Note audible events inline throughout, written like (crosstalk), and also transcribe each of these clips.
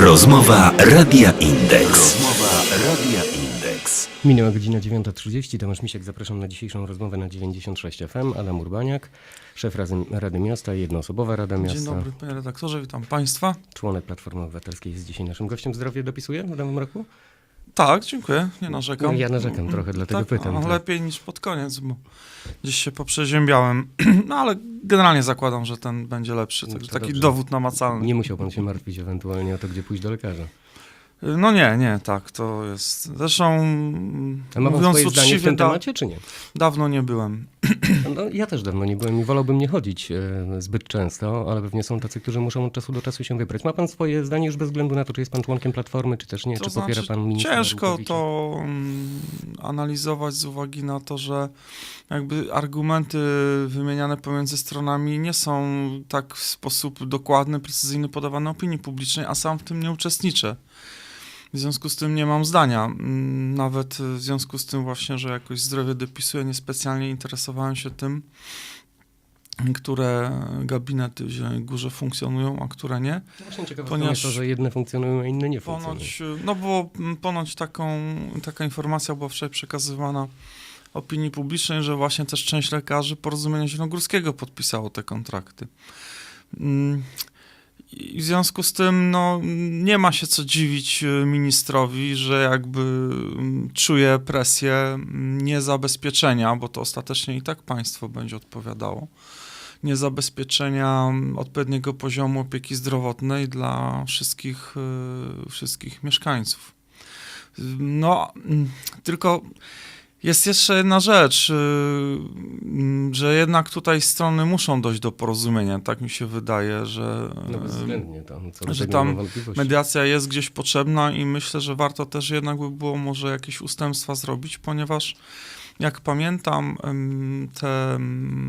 Rozmowa Radia Indeks. Rozmowa Radia Indeks. Minęła godzina 9.30. Tomasz Misiek, zapraszam na dzisiejszą rozmowę na 96 FM. Adam Urbaniak, szef Rady, Miasta, jednoosobowa Rada Miasta, Dzień dobry, panie redaktorze, witam państwa. członek Platformy Obywatelskiej jest dzisiaj naszym gościem. Zdrowie dopisuje w nowym roku? Tak, dziękuję, nie narzekam. Ja narzekam trochę, dlatego tak, pytam. Tak. Lepiej niż pod koniec, bo gdzieś się poprzeziębiałem. (clears throat) No ale generalnie zakładam, że ten będzie lepszy. No Także taki dobrze. dowód namacalny. Nie musiał pan się martwić ewentualnie o to, gdzie pójść do lekarza. No nie, nie, tak, to jest. Zresztą mm, A ma mówiąc swoje zdanie w uczciwie, tym temacie, czy nie? dawno nie byłem. (clears throat) No, ja też dawno nie byłem i wolałbym nie chodzić e, zbyt często, ale pewnie są tacy, którzy muszą od czasu do czasu się wybrać. Ma pan swoje zdanie już bez względu na to, czy jest pan członkiem Platformy, czy też nie? To czy popiera znaczy, pan ministra Ciężko Rukowicza? to mm, analizować z uwagi na to, że jakby argumenty wymieniane pomiędzy stronami nie są tak w sposób dokładny, precyzyjny podawane opinii publicznej, a sam w tym nie uczestniczę. W związku z tym nie mam zdania. Mm, Nawet w związku z tym właśnie, że jakoś zdrowie dopisuję, niespecjalnie interesowałem się tym, które gabinety w Zielonej Górze funkcjonują, a które nie. Właśnie ciekawe Ponieważ- to, że jedne funkcjonują, a inne nie funkcjonują. Ponoć, no bo mm, ponoć taką, taka informacja była wczoraj przekazywana opinii publicznej, że właśnie też część lekarzy Porozumienia Zielonogórskiego podpisało te kontrakty. I w związku z tym no, nie ma się co dziwić y, ministrowi, że jakby mm, czuje presję mm, niezabezpieczenia, bo to ostatecznie i tak państwo będzie odpowiadało, niezabezpieczenia mm, odpowiedniego poziomu opieki zdrowotnej dla wszystkich, y, wszystkich mieszkańców. No, tylko jest jeszcze jedna rzecz, y, mm, że jednak tutaj strony muszą dojść do porozumienia. Tak mi się wydaje, że, No y, do że tam mediacja jest gdzieś potrzebna i myślę, że warto też jednak by było może jakieś ustępstwa zrobić, ponieważ jak pamiętam, te,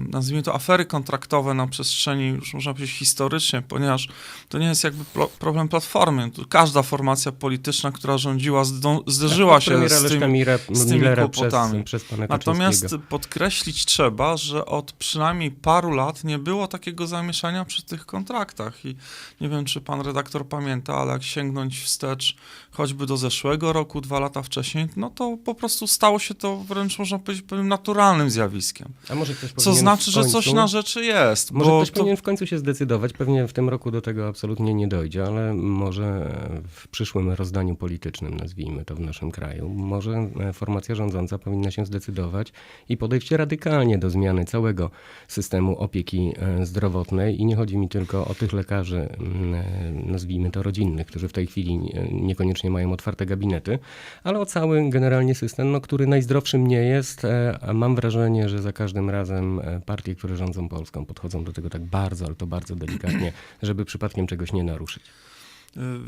nazwijmy to, afery kontraktowe na przestrzeni, już można powiedzieć historycznie, ponieważ to nie jest jakby problem Platformy. Tu każda formacja polityczna, która rządziła, zdą- zderzyła Tak, się z tym. Mire- z tymi przez, kłopotami. przez pana Natomiast podkreślić trzeba, że od przynajmniej paru lat nie było takiego zamieszania przy tych kontraktach. I nie wiem, czy pan redaktor pamięta, ale jak sięgnąć wstecz choćby do zeszłego roku, dwa lata wcześniej, no to po prostu stało się to wręcz, można powiedzieć, pewnym naturalnym zjawiskiem. A może ktoś Co znaczy, w że końcu, coś na rzeczy jest. Może ktoś to, powinien w końcu się zdecydować. Pewnie w tym roku do tego absolutnie nie dojdzie, ale może w przyszłym rozdaniu politycznym, nazwijmy to w naszym kraju, może e, formacja rządząca powinna się zdecydować i podejść radykalnie do zmiany całego systemu opieki e, zdrowotnej. I nie chodzi mi tylko o tych lekarzy, mm, e, nazwijmy to rodzinnych, którzy w tej chwili niekoniecznie mają otwarte gabinety, ale o cały generalnie system, no, który najzdrowszym nie jest, e, a mam wrażenie, że za każdym razem e, partie, które rządzą Polską, podchodzą do tego tak bardzo, ale to bardzo delikatnie, (clears throat) żeby przypadkiem czegoś nie naruszyć.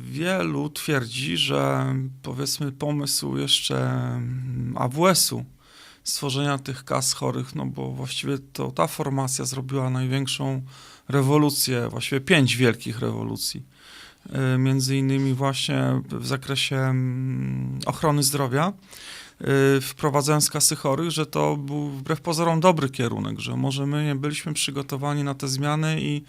wielu twierdzi, że powiedzmy pomysł jeszcze mm, AWS-u stworzenia tych kas chorych, no bo właściwie to ta formacja zrobiła największą rewolucję, właściwie pięć wielkich rewolucji. Y, Między innymi właśnie w zakresie mm, ochrony zdrowia, wprowadzając kasy chorych, że to był wbrew pozorom dobry kierunek, że może my nie byliśmy przygotowani na te zmiany i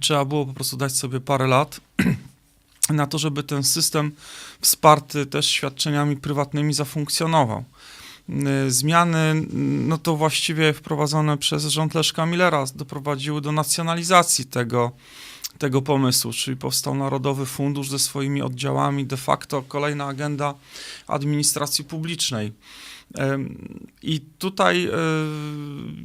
trzeba było po prostu dać sobie parę lat (clears throat) na to, żeby ten system wsparty też świadczeniami prywatnymi zafunkcjonował. Y, Zmiany, y, no to właściwie wprowadzone przez rząd Leszka Millera doprowadziły do nacjonalizacji tego, tego pomysłu, czyli powstał Narodowy Fundusz ze swoimi oddziałami, de facto kolejna agenda administracji publicznej. I tutaj y,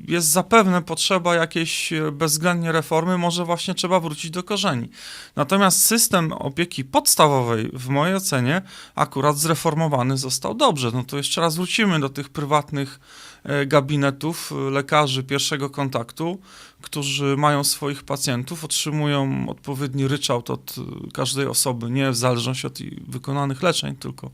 jest zapewne potrzeba jakiejś e, bezwzględnie reformy, może właśnie trzeba wrócić do korzeni. Natomiast system opieki podstawowej, w mojej ocenie, akurat zreformowany został dobrze. No to jeszcze raz wrócimy do tych prywatnych e, gabinetów e, lekarzy pierwszego kontaktu, którzy mają swoich pacjentów, otrzymują odpowiedni ryczałt od e, każdej osoby, nie w zależności od wykonanych leczeń, tylko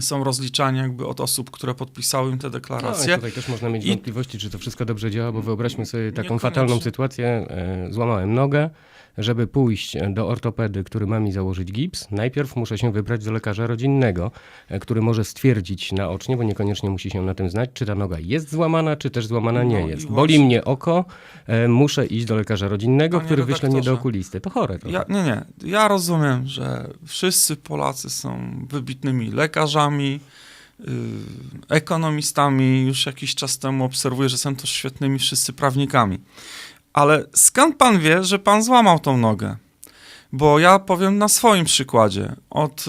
są rozliczani jakby od osób, które podpisały im te No, deklaracje. tutaj też można mieć I- wątpliwości, czy to wszystko dobrze działa, bo wyobraźmy sobie taką fatalną sytuację. e, Złamałem nogę, żeby pójść do ortopedy, który ma mi założyć gips, najpierw muszę się wybrać do lekarza rodzinnego, e, który może stwierdzić naocznie, bo niekoniecznie musi się na tym znać, czy ta noga jest złamana, czy też złamana nie No jest. Boli mnie oko, e, muszę iść do lekarza rodzinnego, Panie który wyśle mnie do okulisty. To chore to. Ja, nie, nie. Ja rozumiem, że wszyscy Polacy są wybitnymi lekarzami, yy, ekonomistami. Już jakiś czas temu obserwuję, że są też świetnymi wszyscy prawnikami. Ale skąd pan wie, że pan złamał tą nogę? Bo ja powiem na swoim przykładzie. Od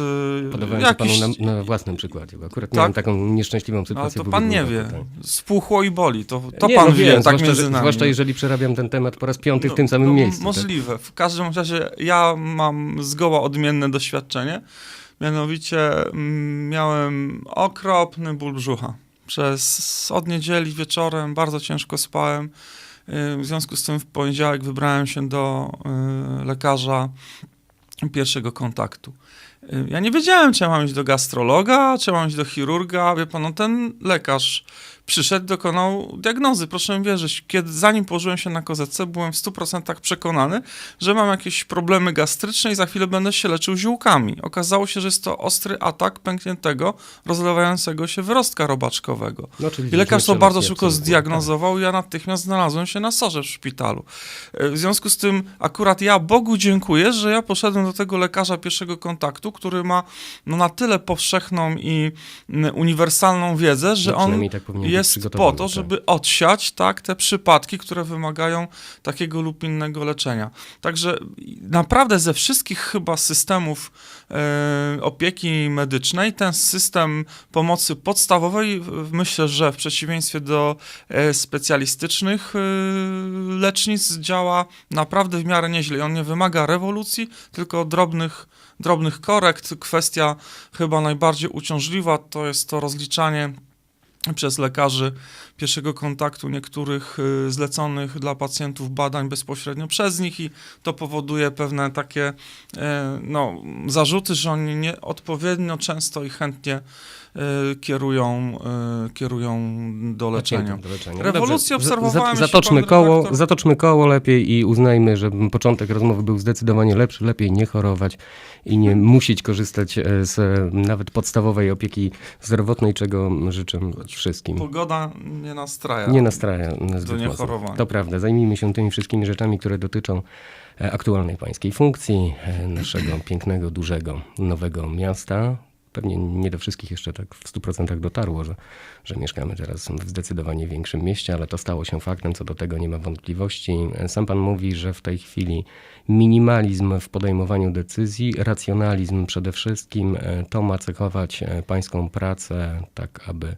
Podobałem się jakichś... panu na, na własnym przykładzie, bo akurat Tak? miałem taką nieszczęśliwą Ale sytuację. to w pan nie wie. tak. Spuchło i boli. To, to Nie, pan no wie, wiem, tak zwłaszcza, między że-. Zwłaszcza jeżeli przerabiam ten temat po raz piąty w No, tym samym no, miejscu. tak? Możliwe. W każdym razie ja mam zgoła odmienne doświadczenie. Mianowicie mm, miałem okropny ból brzucha. Przez od niedzieli wieczorem bardzo ciężko spałem. W związku z tym w poniedziałek wybrałem się do y, lekarza pierwszego kontaktu. Y, Ja nie wiedziałem, czy ja mam iść do gastrologa, czy mam iść do chirurga. Wie pan, no ten lekarz przyszedł, dokonał diagnozy. Proszę mi wierzyć, kiedy, zanim położyłem się na kozetce, byłem w 100% przekonany, że mam jakieś problemy gastryczne i za chwilę będę się leczył ziółkami. Okazało się, że jest to ostry atak pękniętego, rozlewającego się wyrostka robaczkowego. No, I lekarz to bardzo szybko zdiagnozował i ja natychmiast znalazłem się na sorze w szpitalu. E, W związku z tym akurat ja Bogu dziękuję, że ja poszedłem do tego lekarza pierwszego kontaktu, który ma no, na tyle powszechną i mm, uniwersalną wiedzę, że No, on tak powinien jest po to, tak. żeby odsiać tak, te przypadki, które wymagają takiego lub innego leczenia. Także naprawdę ze wszystkich chyba systemów e, opieki medycznej, ten system pomocy podstawowej, myślę, że w przeciwieństwie do e, specjalistycznych e, lecznic działa naprawdę w miarę nieźle. I on nie wymaga rewolucji, tylko drobnych, drobnych korekt. Kwestia chyba najbardziej uciążliwa to jest to rozliczanie przez lekarzy pierwszego kontaktu niektórych y, zleconych dla pacjentów badań bezpośrednio przez nich i to powoduje pewne takie e, no, zarzuty, że oni nieodpowiednio często i chętnie kierują, e, kierują do leczenia. Do leczenia. Rewolucję Dobrze, obserwowałem, Zatoczmy koło, redaktor- zatoczmy koło lepiej i uznajmy, że początek rozmowy był zdecydowanie lepszy. Lepiej nie chorować i nie (laughs) musieć korzystać e, z e, nawet podstawowej opieki zdrowotnej, czego życzę wszystkim. Pogoda nie nastraja. Nie nastraja nas zbyt niechorowania. mocno. To prawda. Zajmijmy się tymi wszystkimi rzeczami, które dotyczą e, aktualnej pańskiej funkcji, e, naszego pięknego, dużego, nowego miasta. Pewnie nie do wszystkich jeszcze tak w 100% dotarło, że, że mieszkamy teraz w zdecydowanie większym mieście, ale to stało się faktem, co do tego nie ma wątpliwości. Sam pan mówi, że w tej chwili minimalizm w podejmowaniu decyzji, racjonalizm przede wszystkim, e, to ma cechować e, pańską pracę, tak aby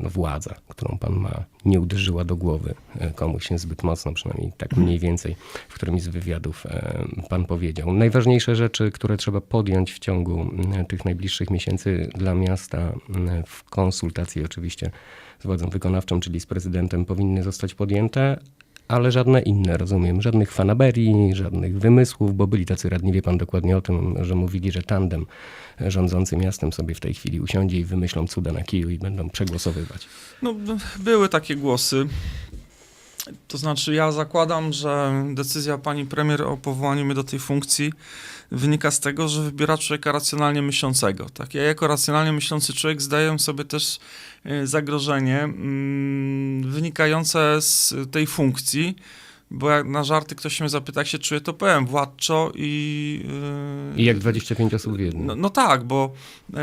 no, władza, którą pan ma, nie uderzyła do głowy e, komuś się zbyt mocno, przynajmniej tak mniej więcej w którymś z wywiadów e, pan powiedział. Najważniejsze rzeczy, które trzeba podjąć w ciągu tych najbliższych miesięcy dla miasta w konsultacji oczywiście z władzą wykonawczą, czyli z prezydentem, powinny zostać podjęte, ale żadne inne, rozumiem, żadnych fanaberii, żadnych wymysłów, bo byli tacy radni, wie pan dokładnie o tym, że mówili, że tandem rządzący miastem sobie w tej chwili usiądzie i wymyślą cuda na kiju i będą przegłosowywać. No, były takie głosy. To znaczy, ja zakładam, że decyzja pani premier o powołaniu mnie do tej funkcji wynika z tego, że wybiera człowieka racjonalnie myślącego. Tak? Ja jako racjonalnie myślący człowiek zdaję sobie też e, zagrożenie mm, wynikające z tej funkcji, bo jak na żarty ktoś mnie zapyta, jak się czuję, to powiem władczo i... e, I jak 25 osób w jednym. no, no tak, bo y,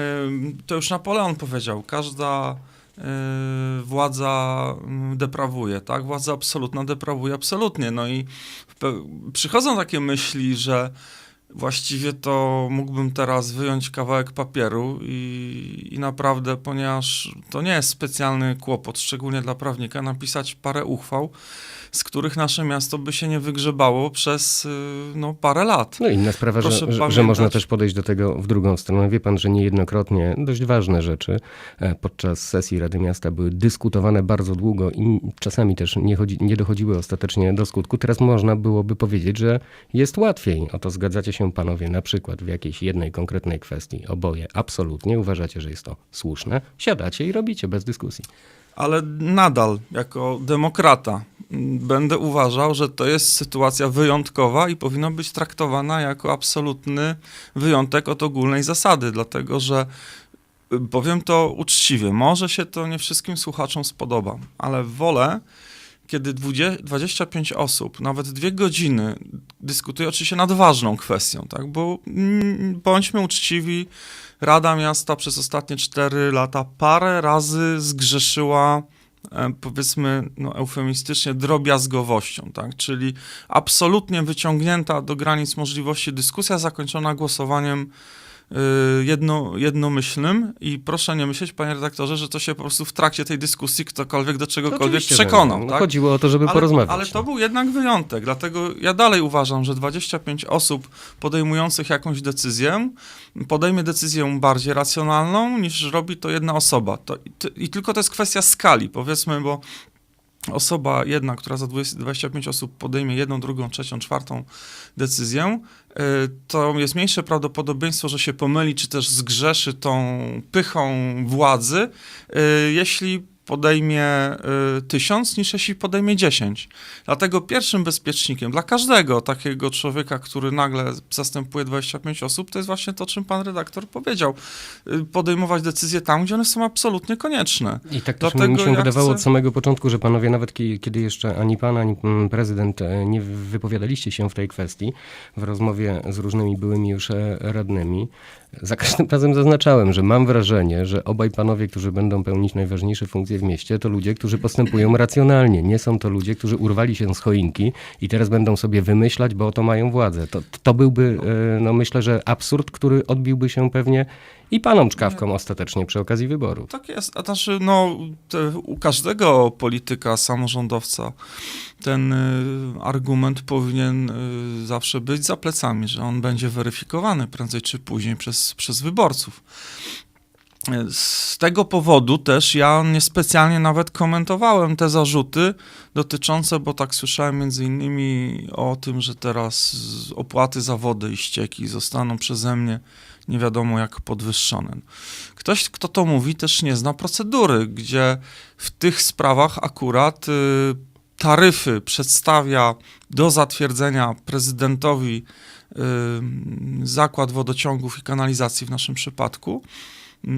to już Napoleon powiedział, każda y, władza mm, deprawuje, tak? Władza absolutna deprawuje absolutnie. No i pe- przychodzą takie myśli, że właściwie to mógłbym teraz wyjąć kawałek papieru i, i naprawdę, ponieważ to nie jest specjalny kłopot, szczególnie dla prawnika, napisać parę uchwał, z których nasze miasto by się nie wygrzebało przez y, no, parę lat. No i inna sprawa, że, że, można też podejść do tego w drugą stronę. Wie pan, że niejednokrotnie dość ważne rzeczy e, podczas sesji Rady Miasta były dyskutowane bardzo długo i czasami też nie, chodzi, nie dochodziły ostatecznie do skutku. Teraz można byłoby powiedzieć, że jest łatwiej. Oto zgadzacie się panowie na przykład w jakiejś jednej konkretnej kwestii. Oboje absolutnie uważacie, że jest to słuszne. Siadacie i robicie bez dyskusji. Ale nadal jako demokrata będę uważał, że to jest sytuacja wyjątkowa i powinna być traktowana jako absolutny wyjątek od ogólnej zasady, dlatego że powiem to uczciwie, może się to nie wszystkim słuchaczom spodoba, ale wolę, kiedy 20, 25 osób, nawet dwie godziny dyskutuje oczywiście nad ważną kwestią, tak? Bo mm, bądźmy uczciwi, Rada Miasta przez ostatnie 4 lata parę razy zgrzeszyła, e, powiedzmy, no, eufemistycznie, drobiazgowością, tak? Czyli absolutnie wyciągnięta do granic możliwości dyskusja zakończona głosowaniem jedno, jednomyślnym i proszę nie myśleć, panie redaktorze, że to się po prostu w trakcie tej dyskusji ktokolwiek do czegokolwiek przekonał. nie. tak? Chodziło o to, żeby ale, porozmawiać. Ale to no. był jednak wyjątek, dlatego ja dalej uważam, że 25 osób podejmujących jakąś decyzję podejmie decyzję bardziej racjonalną niż robi to jedna osoba. To, i, I tylko to jest kwestia skali, powiedzmy, bo osoba jedna, która za 20, 25 osób podejmie jedną, drugą, trzecią, czwartą decyzję, y, to jest mniejsze prawdopodobieństwo, że się pomyli, czy też zgrzeszy tą pychą władzy, y, jeśli podejmie y, tysiąc, niż jeśli podejmie dziesięć. Dlatego pierwszym bezpiecznikiem dla każdego takiego człowieka, który nagle zastępuje 25 osób, to jest właśnie to, czym pan redaktor powiedział. Y, Podejmować decyzje tam, gdzie one są absolutnie konieczne. I tak też Dlatego mi się wydawało chcę- od samego początku, że panowie nawet ki- kiedy jeszcze ani pan, ani prezydent e, nie wypowiadaliście się w tej kwestii, w rozmowie z różnymi byłymi już e, radnymi, za każdym (laughs) razem zaznaczałem, że mam wrażenie, że obaj panowie, którzy będą pełnić najważniejsze funkcje w mieście, to ludzie, którzy postępują (clears throat) racjonalnie. Nie są to ludzie, którzy urwali się z choinki i teraz będą sobie wymyślać, bo oto mają władzę. To, to byłby, e, no myślę, że absurd, który odbiłby się pewnie i panom czkawkom ostatecznie przy okazji wyborów. Tak jest, a znaczy, no, te, u każdego polityka, samorządowca ten y, argument powinien y, zawsze być za plecami, że on będzie weryfikowany prędzej czy później przez, przez wyborców. Y, Z tego powodu też ja niespecjalnie nawet komentowałem te zarzuty dotyczące, bo tak słyszałem między innymi o tym, że teraz opłaty za wodę i ścieki zostaną przeze mnie nie wiadomo jak podwyższone. Ktoś, kto to mówi, też nie zna procedury, gdzie w tych sprawach akurat y, taryfy przedstawia do zatwierdzenia prezydentowi y, zakład wodociągów i kanalizacji w naszym przypadku.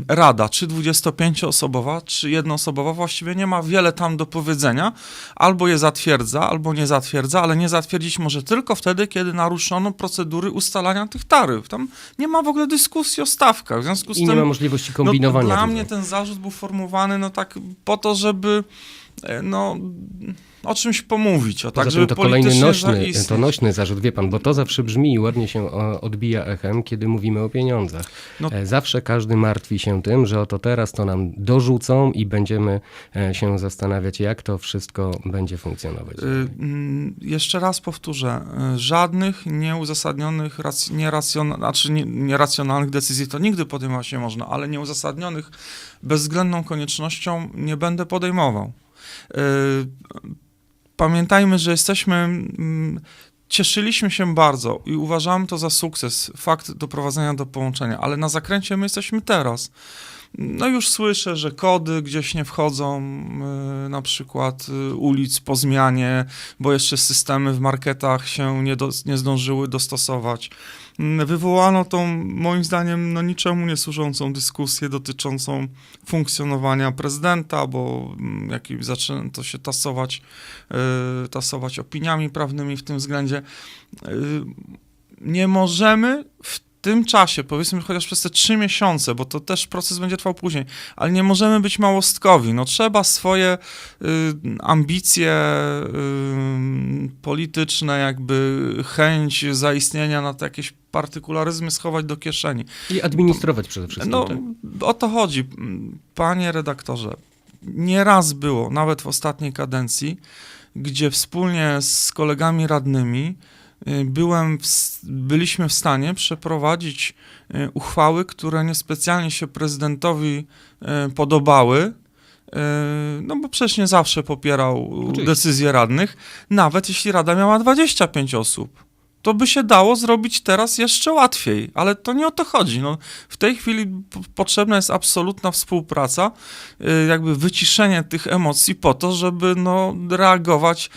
Rada, czy 25-osobowa, czy jednoosobowa, właściwie nie ma wiele tam do powiedzenia. Albo je zatwierdza, albo nie zatwierdza, ale nie zatwierdzić może tylko wtedy, kiedy naruszono procedury ustalania tych taryf. Tam nie ma w ogóle dyskusji o stawkach. W związku z I tym nie ma możliwości kombinowania. no, dla mnie ten zarzut był formowany no tak po to, żeby no, o czymś pomówić, o Poza tak, tym to kolejny nośny, zaistnieć. to nośny zarzut, wie pan, bo to zawsze brzmi i ładnie się odbija echem, kiedy mówimy o pieniądzach. No- E, Zawsze każdy martwi się tym, że oto teraz to nam dorzucą i będziemy e, się zastanawiać, jak to wszystko będzie funkcjonować. Mm, Jeszcze raz powtórzę, żadnych nieuzasadnionych, rac- nieracjon- znaczy nie- nieracjonalnych decyzji to nigdy podejmować nie można, ale nieuzasadnionych bezwzględną koniecznością nie będę podejmował. Y, Pamiętajmy, że jesteśmy, mm, cieszyliśmy się bardzo i uważamy to za sukces, fakt doprowadzenia do połączenia, ale na zakręcie my jesteśmy teraz. No już słyszę, że kody gdzieś nie wchodzą, y, na przykład y, ulic po zmianie, bo jeszcze systemy w marketach się nie, do, nie zdążyły dostosować. Mm, Wywołano tą, moim zdaniem, no niczemu nie służącą dyskusję dotyczącą funkcjonowania prezydenta, bo mm, jak i zaczęto się tasować, y, tasować opiniami prawnymi w tym względzie. Nie możemy w tym czasie, powiedzmy chociaż przez te trzy miesiące, bo to też proces będzie trwał później, ale nie możemy być małostkowi. No trzeba swoje y, ambicje y, polityczne, jakby chęć zaistnienia na te jakieś partykularyzmy schować do kieszeni. I administrować przede wszystkim. No, tak? o to chodzi. Panie redaktorze, nieraz było, nawet w ostatniej kadencji, gdzie wspólnie z kolegami radnymi byłem w, byliśmy w stanie przeprowadzić y, uchwały, które niespecjalnie się prezydentowi y, podobały. y, No bo przecież nie zawsze popierał Oczywiście. decyzje radnych, nawet jeśli rada miała 25 osób. To by się dało zrobić teraz jeszcze łatwiej, ale to nie o to chodzi. No, w tej chwili potrzebna jest absolutna współpraca, y, jakby wyciszenie tych emocji po to, żeby no, reagować.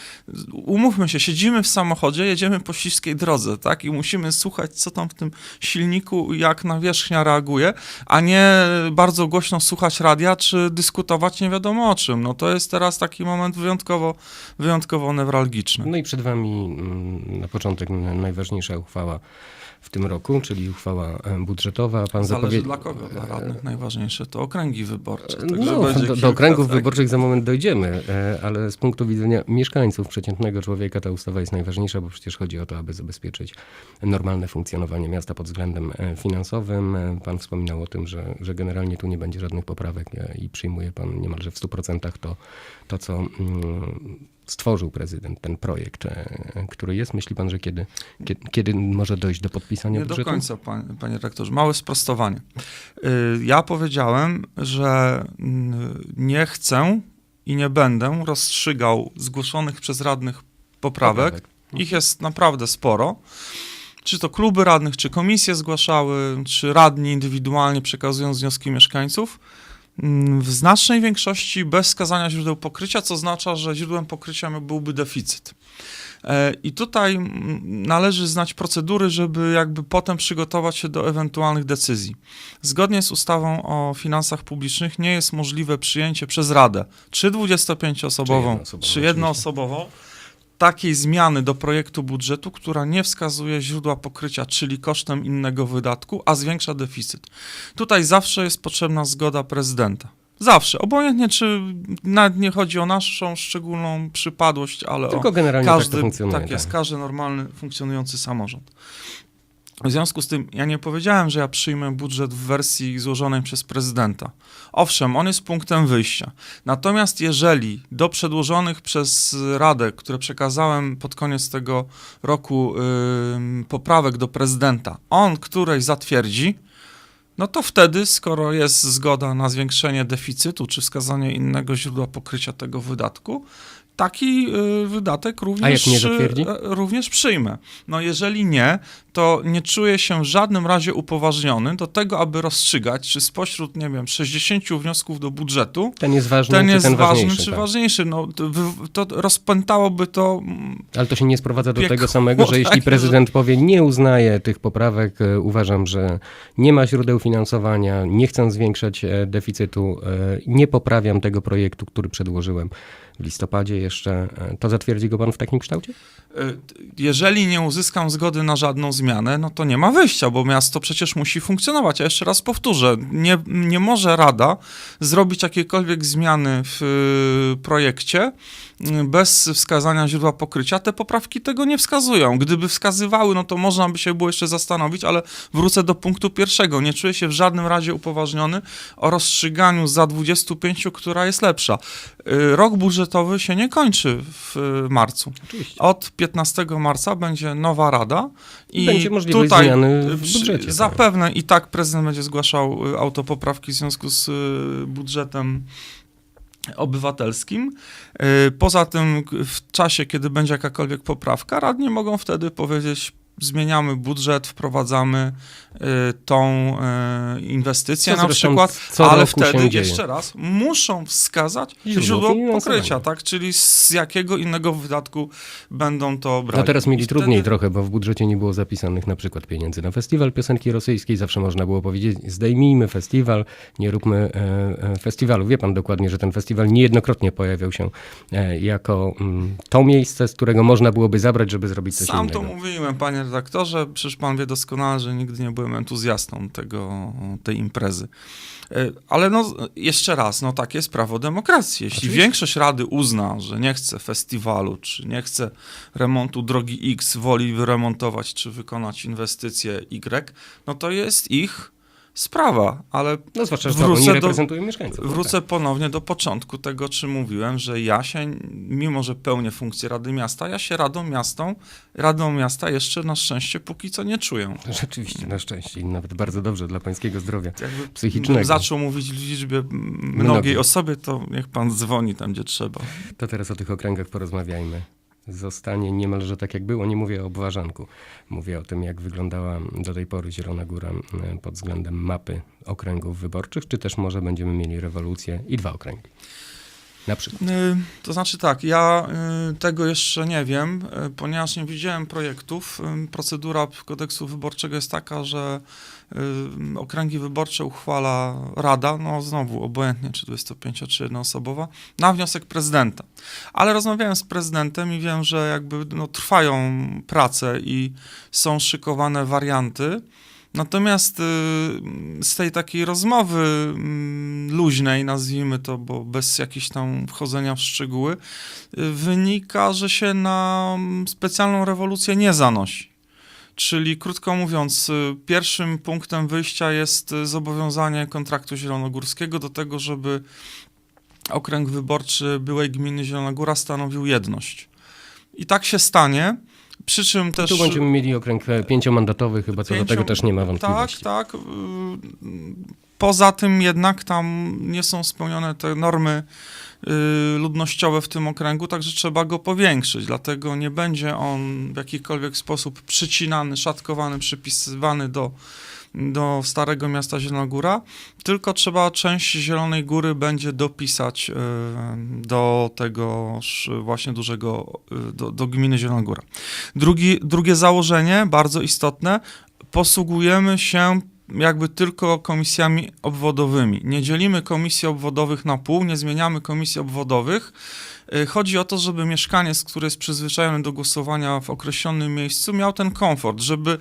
Umówmy się, siedzimy w samochodzie, jedziemy po śliskiej drodze, tak? I musimy słuchać, co tam w tym silniku, jak nawierzchnia reaguje, a nie bardzo głośno słuchać radia, czy dyskutować nie wiadomo o czym. No to jest teraz taki moment wyjątkowo, wyjątkowo newralgiczny. No i przed Wami mm, na początek n- najważniejsza uchwała w tym roku, czyli uchwała e, budżetowa. Pan Zależy dla kogo, dla radnych najważniejsze to okręgi wyborcze. Także No, do, do kilka, okręgów tak. wyborczych za moment dojdziemy, e, ale z punktu widzenia mieszkańców, przeciętnego człowieka ta ustawa jest najważniejsza, bo przecież chodzi o to, aby zabezpieczyć normalne funkcjonowanie miasta pod względem e, finansowym. Pan wspominał o tym, że, że generalnie tu nie będzie żadnych poprawek i przyjmuje pan niemalże w 100% to, to co mm, stworzył prezydent, ten projekt, e, który jest. Myśli pan, że kiedy, kiedy, kiedy może dojść do podpisania Nie do budżetu? końca, panie, panie rektorze. Małe sprostowanie. Y, Ja powiedziałem, że mm, nie chcę i nie będę rozstrzygał zgłoszonych przez radnych poprawek. Ich jest naprawdę sporo. Czy to kluby radnych, czy komisje zgłaszały, czy radni indywidualnie przekazując wnioski mieszkańców. Mm, W znacznej większości bez wskazania źródeł pokrycia, co oznacza, że źródłem pokrycia byłby deficyt. E, I tutaj mm, należy znać procedury, żeby jakby potem przygotować się do ewentualnych decyzji. Zgodnie z ustawą o finansach publicznych nie jest możliwe przyjęcie przez Radę, czy 25-osobową, jednoosobową, czy jednoosobową, takiej zmiany do projektu budżetu, która nie wskazuje źródła pokrycia, czyli kosztem innego wydatku, a zwiększa deficyt. Tutaj zawsze jest potrzebna zgoda prezydenta. Zawsze. Obojętnie, czy nawet nie chodzi o naszą szczególną przypadłość, ale o Tylko generalnie tak każdy, to funkcjonuje. tak jest, każdy normalny, funkcjonujący samorząd. W związku z tym ja nie powiedziałem, że ja przyjmę budżet w wersji złożonej przez prezydenta. Owszem, on jest punktem wyjścia. Natomiast jeżeli do przedłożonych przez Radę, które przekazałem pod koniec tego roku ym, poprawek do prezydenta, on któreś zatwierdzi, no to wtedy, skoro jest zgoda na zwiększenie deficytu czy wskazanie innego źródła pokrycia tego wydatku, taki y, wydatek również, y, również przyjmę. No jeżeli nie, to nie czuję się w żadnym razie upoważniony do tego, aby rozstrzygać, czy spośród, nie wiem, 60 wniosków do budżetu, Ten jest ważny, ten czy jest ten ważny, ważniejszy, czy tak. ważniejszy. No, to, to rozpętałoby to mm, Ale to się nie sprowadza do Piekło, tego samego, że jeśli takie, prezydent powie, nie uznaję tych poprawek, e, uważam, że nie ma źródeł finansowania, nie chcę zwiększać e, deficytu, e, nie poprawiam tego projektu, który przedłożyłem w listopadzie jeszcze, e, to zatwierdzi go pan w takim kształcie? Y, jeżeli nie uzyskam zgody na żadną zmianę, no to nie ma wyjścia, bo miasto przecież musi funkcjonować. A jeszcze raz powtórzę, nie, nie może Rada zrobić jakiejkolwiek zmiany w y, projekcie bez wskazania źródła pokrycia. Te poprawki tego nie wskazują. Gdyby wskazywały, no to można by się było jeszcze zastanowić, ale wrócę do punktu pierwszego. Nie czuję się w żadnym razie upoważniony o rozstrzyganiu za 25, która jest lepsza. Y, Rok budżetowy się nie kończy w y, marcu. Oczywiście. Od 15 marca będzie nowa rada i Będzie możliwość tutaj zmiany w budżecie. Zapewne i tak prezydent będzie zgłaszał y, autopoprawki w związku z budżetem obywatelskim. Poza tym w czasie, kiedy będzie jakakolwiek poprawka, radni mogą wtedy powiedzieć zmieniamy budżet, wprowadzamy y, tą y, inwestycję Co na przykład, ale wtedy jeszcze raz muszą wskazać Źródło źródło pokrycia, tak? Czyli z jakiego innego wydatku będą to brać. No teraz mieli wtedy- trudniej trochę, bo w budżecie nie było zapisanych na przykład pieniędzy na festiwal piosenki rosyjskiej. Zawsze można było powiedzieć, zdejmijmy festiwal, nie róbmy e, e, festiwalu. Wie pan dokładnie, że ten festiwal niejednokrotnie pojawiał się e, jako mm, to miejsce, z którego można byłoby zabrać, żeby zrobić coś Sam innego. to mówiłem, panie redaktorze, przecież pan wie doskonale, że nigdy nie byłem entuzjastą tego, tej imprezy. E, Ale no, jeszcze raz, no takie jest prawo demokracji. Jeśli Oczywiście. większość Rady uzna, że nie chce festiwalu, czy nie chce remontu drogi X, woli wyremontować, czy wykonać inwestycję Y, no to jest ich sprawa, ale No zwłaszcza, że Wrócę oni do- reprezentują mieszkańców. no Wrócę ponownie do początku tego, czy mówiłem, że ja się, mimo że pełnię funkcję Rady Miasta, ja się Radą, miastą, Radą Miasta jeszcze na szczęście póki co nie czuję. Tak. Rzeczywiście, na szczęście i nawet bardzo dobrze dla pańskiego zdrowia. Jakby Psychicznego. zaczął mówić w liczbie mnogiej Mnogiej. osobie, to niech pan dzwoni tam, gdzie trzeba. To teraz o tych okręgach porozmawiajmy. Zostanie niemalże tak jak było. Nie mówię o obwarzanku. Mówię o tym, jak wyglądała do tej pory Zielona Góra e, pod względem mapy okręgów wyborczych, czy też może będziemy mieli rewolucję i dwa okręgi. Na przykład. Y, To znaczy tak, ja y, tego jeszcze nie wiem, y, ponieważ nie widziałem projektów. Procedura kodeksu wyborczego jest taka, że okręgi wyborcze uchwala Rada, no znowu obojętnie, czy 25 czy jednoosobowa, na wniosek prezydenta. Ale rozmawiałem z prezydentem i wiem, że jakby no, trwają prace i są szykowane warianty. Natomiast y, z tej takiej rozmowy mm, luźnej, nazwijmy to, bo bez jakichś tam wchodzenia w szczegóły, y, wynika, że się na mm, specjalną rewolucję nie zanosi. Czyli krótko mówiąc, y, pierwszym punktem wyjścia jest zobowiązanie kontraktu zielonogórskiego do tego, żeby okręg wyborczy byłej gminy Zielona Góra stanowił jedność. I tak się stanie. Przy czym też. Tu będziemy mieli okręg e, pięciomandatowy, chyba co do tego też nie ma Tak, wątpliwości. tak. y, Poza tym jednak tam nie są spełnione te normy y, ludnościowe w tym okręgu, także trzeba go powiększyć. Dlatego nie będzie on w jakikolwiek sposób przycinany, szatkowany, przypisywany do, do Starego Miasta Zielona Góra, tylko trzeba część Zielonej Góry będzie dopisać y, do tego właśnie dużego, y, do, do gminy Zielona Góra. Drugi, drugie założenie, bardzo istotne, posługujemy się jakby tylko komisjami obwodowymi. Nie dzielimy komisji obwodowych na pół, nie zmieniamy komisji obwodowych. Y, Chodzi o to, żeby mieszkaniec, który jest przyzwyczajony do głosowania w określonym miejscu, miał ten komfort, żeby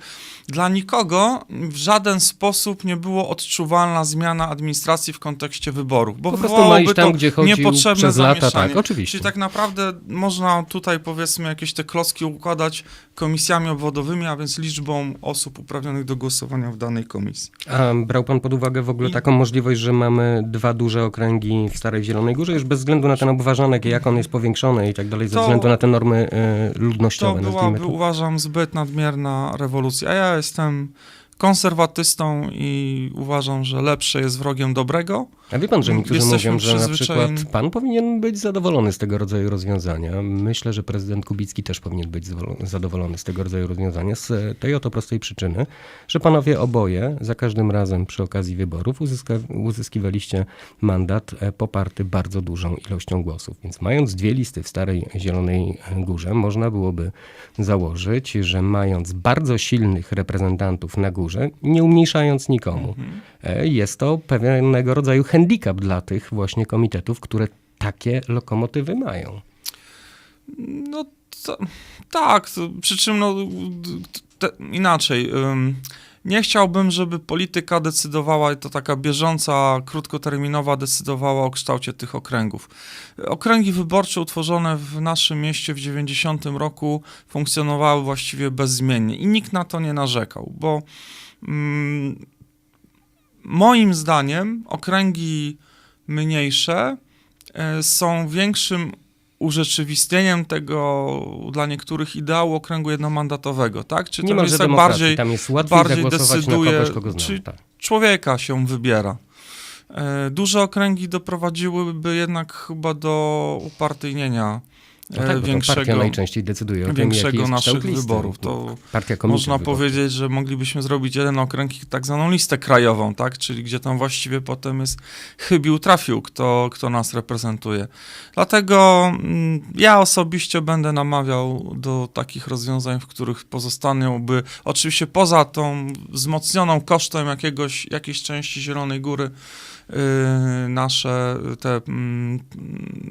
dla nikogo w żaden sposób nie było odczuwalna zmiana administracji w kontekście wyborów, bo Po prostu wywołałoby ma iść tam, to gdzie niepotrzebne przez lata, tak, oczywiście. Czyli tak naprawdę można tutaj powiedzmy jakieś te klocki układać komisjami obwodowymi, a więc liczbą osób uprawnionych do głosowania w danej komisji. A brał pan pod uwagę w ogóle I- taką możliwość, że mamy dwa duże okręgi w Starej Zielonej Górze, już bez względu na ten obważanek, jak on jest powiększony i tak dalej, ze To- względu na te normy e, To ludnościowe, byłaby, to. uważam, zbyt nadmierna rewolucja. A ja jestem konserwatystą i uważam, że lepsze jest wrogiem dobrego. A wie pan, że niektórzy Jesteśmy mówią, że na przykład pan powinien być zadowolony z tego rodzaju rozwiązania. Myślę, że prezydent Kubicki też powinien być zadowolony z tego rodzaju rozwiązania z tej oto prostej przyczyny, że panowie oboje za każdym razem przy okazji wyborów uzyska, uzyskiwaliście mandat e, poparty bardzo dużą ilością głosów. Więc mając dwie listy w Starej Zielonej Górze, można byłoby założyć, że mając bardzo silnych reprezentantów na górze, nie umniejszając nikomu, e, jest to pewnego rodzaju handicap dla tych właśnie komitetów, które takie lokomotywy mają. No to, tak, to, przy czym no, te, inaczej. ym, nie chciałbym, żeby polityka decydowała, i to taka bieżąca, krótkoterminowa, decydowała o kształcie tych okręgów. Okręgi wyborcze utworzone w naszym mieście w 90 roku funkcjonowały właściwie bezzmiennie i nikt na to nie narzekał, bo mm, moim zdaniem okręgi mniejsze e, są większym urzeczywistnieniem tego dla niektórych ideału okręgu jednomandatowego, tak? Czy to jest tak bardziej tam jest łatwiej bardziej decyduje, kogoś, kogo znam. czy- Tak. człowieka się wybiera? E, Duże okręgi doprowadziłyby jednak chyba do upartyjnienia No e, tak, bo to partia większego. najczęściej decyduje o tym, większego naszych wyborów. To Można wyborczy. powiedzieć, że moglibyśmy zrobić jeden okręg i tak zwaną listę krajową, tak? Czyli gdzie tam właściwie potem jest chybił, trafił, kto, kto nas reprezentuje. Dlatego mm, ja osobiście będę namawiał do takich rozwiązań, w których pozostaną oczywiście poza tą wzmocnioną kosztem jakiegoś, jakiejś części Zielonej Góry, nasze te mm,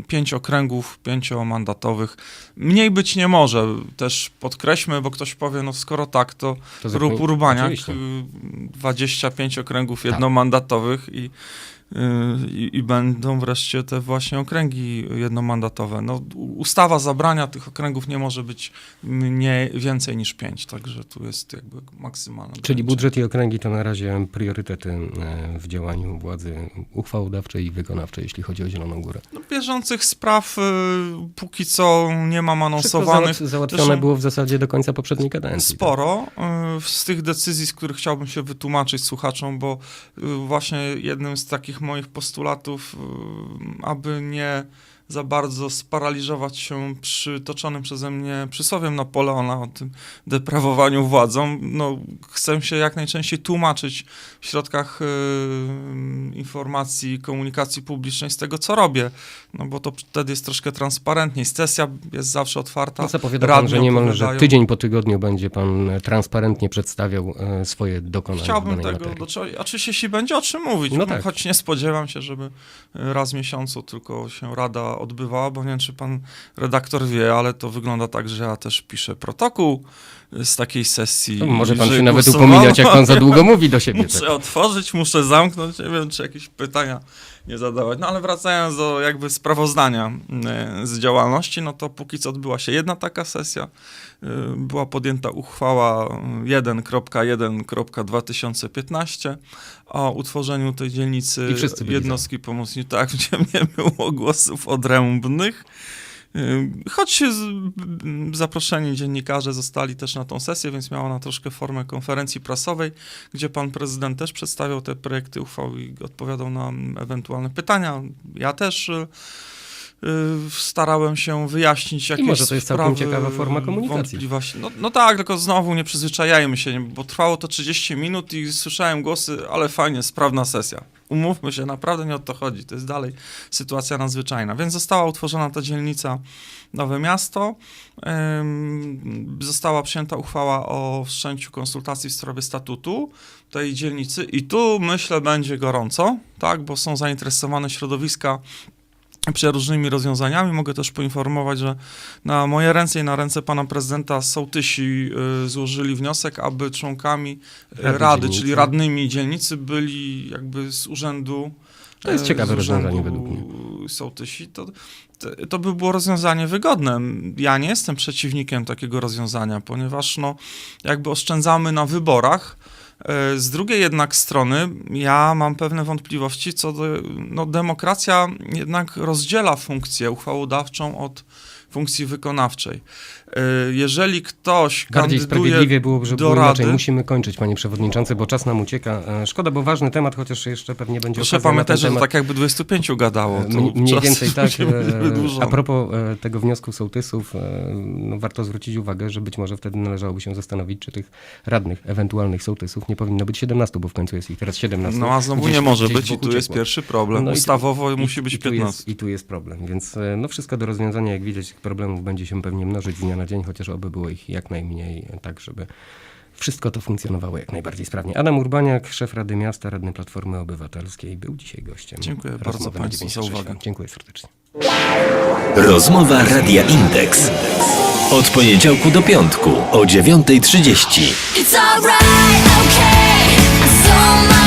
pięć okręgów pięciomandatowych. Mniej być nie może, też podkreślmy, bo ktoś powie, no skoro tak, to, To Rób zapewne- Urbaniak, oczywiście. y, 25 okręgów Tak. jednomandatowych i, y, i, i będą wreszcie te właśnie okręgi jednomandatowe. No, ustawa zabrania tych okręgów nie może być nie więcej niż 5, także tu jest jakby maksymalne. Czyli budżet i okręgi to na razie priorytety e, w działaniu władzy uchwałodawczej i wykonawczej, jeśli chodzi o Zieloną Górę. No, bieżących spraw y, póki co nie mam Wszystko anonsowanych. załat- załatwione Zresztą- było w zasadzie do końca poprzedniej kadencji. tak? Sporo y, z tych decyzji, z których chciałbym się wytłumaczyć słuchaczom, bo y, właśnie jednym z takich moich postulatów, y, aby nie za bardzo sparaliżować się przytoczonym przeze mnie przysłowiem Napoleona o tym deprawowaniu władzą. No, chcę się jak najczęściej tłumaczyć w środkach y, informacji, komunikacji publicznej z tego, co robię, no bo to wtedy jest troszkę transparentniej. Sesja jest zawsze otwarta. No, zapowiada pan, że niemal, że opowiadają. tydzień po tygodniu będzie pan e, transparentnie przedstawiał e, swoje dokonania Chciałbym tego, do oczywiście jeśli będzie o czym mówić, No no tak. choć nie spodziewam się, żeby raz w miesiącu tylko się rada odbywała, bo nie wiem, czy pan redaktor wie, ale to wygląda tak, że ja też piszę protokół z takiej sesji. To może pan się nawet upominać, jak pan za (laughs) długo mówi do siebie. Muszę Tak. otworzyć, muszę zamknąć, nie wiem, czy jakieś pytania nie zadawać. No ale wracając do jakby sprawozdania e, z działalności, no to póki co odbyła się jedna taka sesja. E, Była podjęta uchwała 1.1.2015 o utworzeniu tej dzielnicy jednostki pomocniczej, tak, (laughs) gdzie nie było głosów odrębnych. Choć zaproszeni dziennikarze zostali też na tą sesję, więc miała ona troszkę formę konferencji prasowej, gdzie pan prezydent też przedstawiał te projekty uchwał i odpowiadał na ewentualne pytania. Ja też y, starałem się wyjaśnić jakieś może to jest całkiem ciekawa forma komunikacji. No, no tak, tylko znowu nie przyzwyczajajmy się, bo trwało to 30 minut i słyszałem głosy, ale fajnie, sprawna sesja. Umówmy się, naprawdę nie o to chodzi. To jest dalej sytuacja nadzwyczajna. Więc została utworzona ta dzielnica Nowe Miasto. Została przyjęta uchwała o wszczęciu konsultacji w sprawie statutu tej dzielnicy i tu myślę będzie gorąco, tak, bo są zainteresowane środowiska przeróżnymi rozwiązaniami. Mogę też poinformować, że na moje ręce i na ręce pana prezydenta sołtysi y, złożyli wniosek, aby członkami y, Rady rady, dzielnicy. czyli radnymi dzielnicy byli jakby z urzędu To jest e, ciekawe rozwiązanie według mnie. sołtysi, to, to, to by było rozwiązanie wygodne. Ja nie jestem przeciwnikiem takiego rozwiązania, ponieważ no, jakby oszczędzamy na wyborach. E, Z drugiej jednak strony ja mam pewne wątpliwości co do, no demokracja jednak rozdziela funkcję uchwałodawczą od funkcji wykonawczej. E, Jeżeli ktoś Bardziej sprawiedliwie byłoby, żeby do było inaczej. rady, Musimy kończyć, panie przewodniczący, bo czas nam ucieka. E, Szkoda, bo ważny temat, chociaż jeszcze pewnie będzie proszę pamiętać, że temat. tak jakby 25 gadało. To Mniej, więcej tak. (laughs) e. A propos e, tego wniosku sołtysów, e, no warto zwrócić uwagę, że być może wtedy należałoby się zastanowić, czy tych radnych, ewentualnych sołtysów nie powinno być 17, bo w końcu jest ich teraz 17. No a znowu Gdzieś- nie może być i tu jest pierwszy problem. No Ustawowo I- musi być i tu 15. Jest, I tu jest problem, więc e, no wszystko do rozwiązania, jak widać, tych problemów będzie się pewnie mnożyć z dnia na dzień, chociaż oby było ich jak najmniej, tak żeby wszystko to funkcjonowało jak najbardziej sprawnie. Adam Urbaniak, szef Rady Miasta, radny Platformy Obywatelskiej, był dzisiaj gościem. Dziękuję bardzo na państwu za 96. uwagę. Dziękuję serdecznie. Rozmowa Radia Indeks. Od poniedziałku do piątku o 9.30. It's alright, okay. I saw my